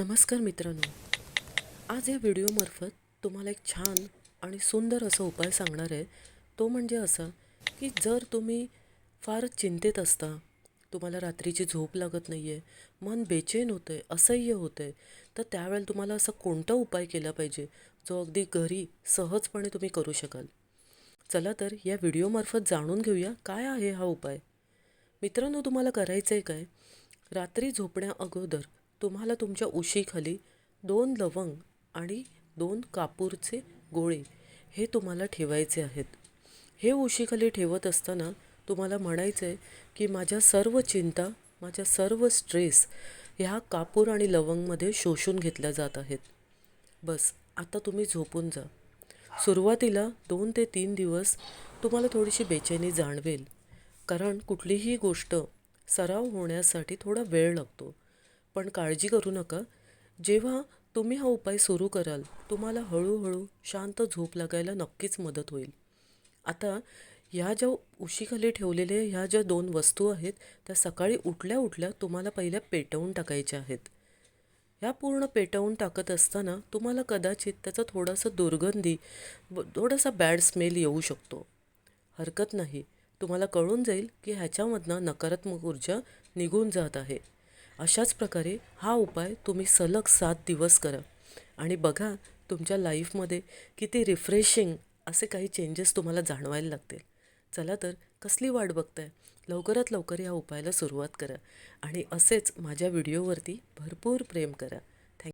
नमस्कार मित्रांनो. आज या व्हिडिओमार्फत तुम्हाला एक छान आणि सुंदर असा उपाय सांगणार आहे. तो म्हणजे असा की जर तुम्ही फार चिंतेत असता तुम्हाला रात्रीची झोप लागत नाही आहे मन बेचैन होतं आहे असह्य होतं आहे तर त्यावेळेला तुम्हाला असा कोणता उपाय केला पाहिजे जो अगदी घरी सहजपणे तुम्ही करू शकाल? चला तर या व्हिडिओमार्फत जाणून घेऊया काय आहे हा उपाय. मित्रांनो तुम्हाला करायचं आहे काय? रात्री झोपण्या अगोदर तुम्हाला तुमच्या उशीखाली दोन लवंग आणि दोन कापूरचे गोळे हे तुम्हाला ठेवायचे आहेत. हे उशीखाली ठेवत असताना तुम्हाला म्हणायचं आहे की माझ्या सर्व चिंता माझ्या सर्व स्ट्रेस ह्या कापूर आणि लवंगमध्ये शोषून घेतल्या जात आहेत. बस आता तुम्ही झोपून जा. सुरुवातीला दोन ते तीन दिवस तुम्हाला थोडीशी बेचैनी जाणवेल. कारण कुठलीही गोष्ट सराव होण्यासाठी थोडा वेळ लागतो. पण काळजी करू नका. जेव्हा तुम्ही हा उपाय सुरू कराल तुम्हाला हळूहळू शांत झोप लागायला नक्कीच मदत होईल. आता ह्या ज्या उशीखाली ठेवलेल्या ह्या ज्या दोन वस्तू आहेत त्या सकाळी उठल्या उठल्या तुम्हाला पहिल्या पेटवून टाकायच्या आहेत. ह्या पूर्ण पेटवून टाकत असताना तुम्हाला कदाचित त्याचा थोडासा दुर्गंधी थोडासा बॅड स्मेल येऊ शकतो. हरकत नाही. तुम्हाला कळून जाईल की ह्याच्यामधनं नकारात्मक ऊर्जा निघून जात आहे. अशाच प्रकारे हा उपाय तुम्ही सलग सात दिवस करा. आणि बघा तुमच्या लाईफमध्ये किती रिफ्रेशिंग असे काही चेंजेस तुम्हाला जाणवायला लागतील. चला तर कसली वाट बघताय? लवकरात लवकर या उपायाला सुरुवात करा. आणि असेच माझ्या व्हिडिओवरती भरपूर प्रेम करा.